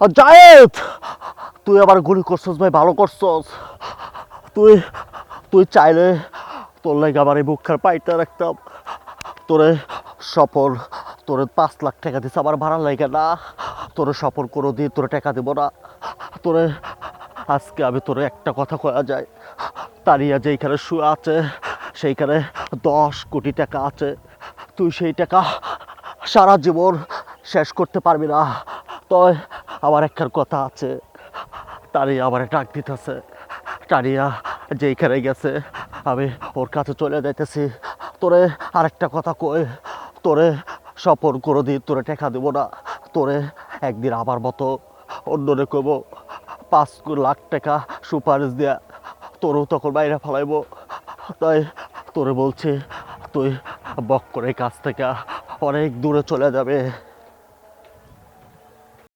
জায়েদ, তুই আবার গুলি করছস ভাই, ভালো করছস। তুই তুই চাইলে তোর লাগে আবার এই বুকখার পাইটা রাখতাম। তোরে সফর তোরে পাঁচ লাখ টাকা দিস আবার ভাড়া লাগে না। তোরে সফর করে দিয়ে তোরে টাকা দেবো না। তোরে, আজকে আমি তোরে একটা কথা কয়া যায়। তারিয়া যেইখানে শুয়ে আছে, সেইখানে দশ কোটি টাকা আছে। তুই সেই টাকা সারা জীবন শেষ করতে পারবি না। তয় আমার একখান কথা আছে। তারিয়া আবার ডাক দিতেছে। তারিয়া যেইখানে গেছে, আমি ওর কাছে চলে যাইতেছি। তোরে আরেকটা কথা কই, তোরে সফর করে দিই তোরে টাকা দেবো না। তোরে একদিন আমার মতো অন্যরে কব পাঁচ লাখ টাকা সুপারিশ দেয়া তোরও তখন বাইরে ফেলাইব। তাই তোরে বলছি, তুই বক্করের কাছ থেকে অনেক দূরে চলে যাবে।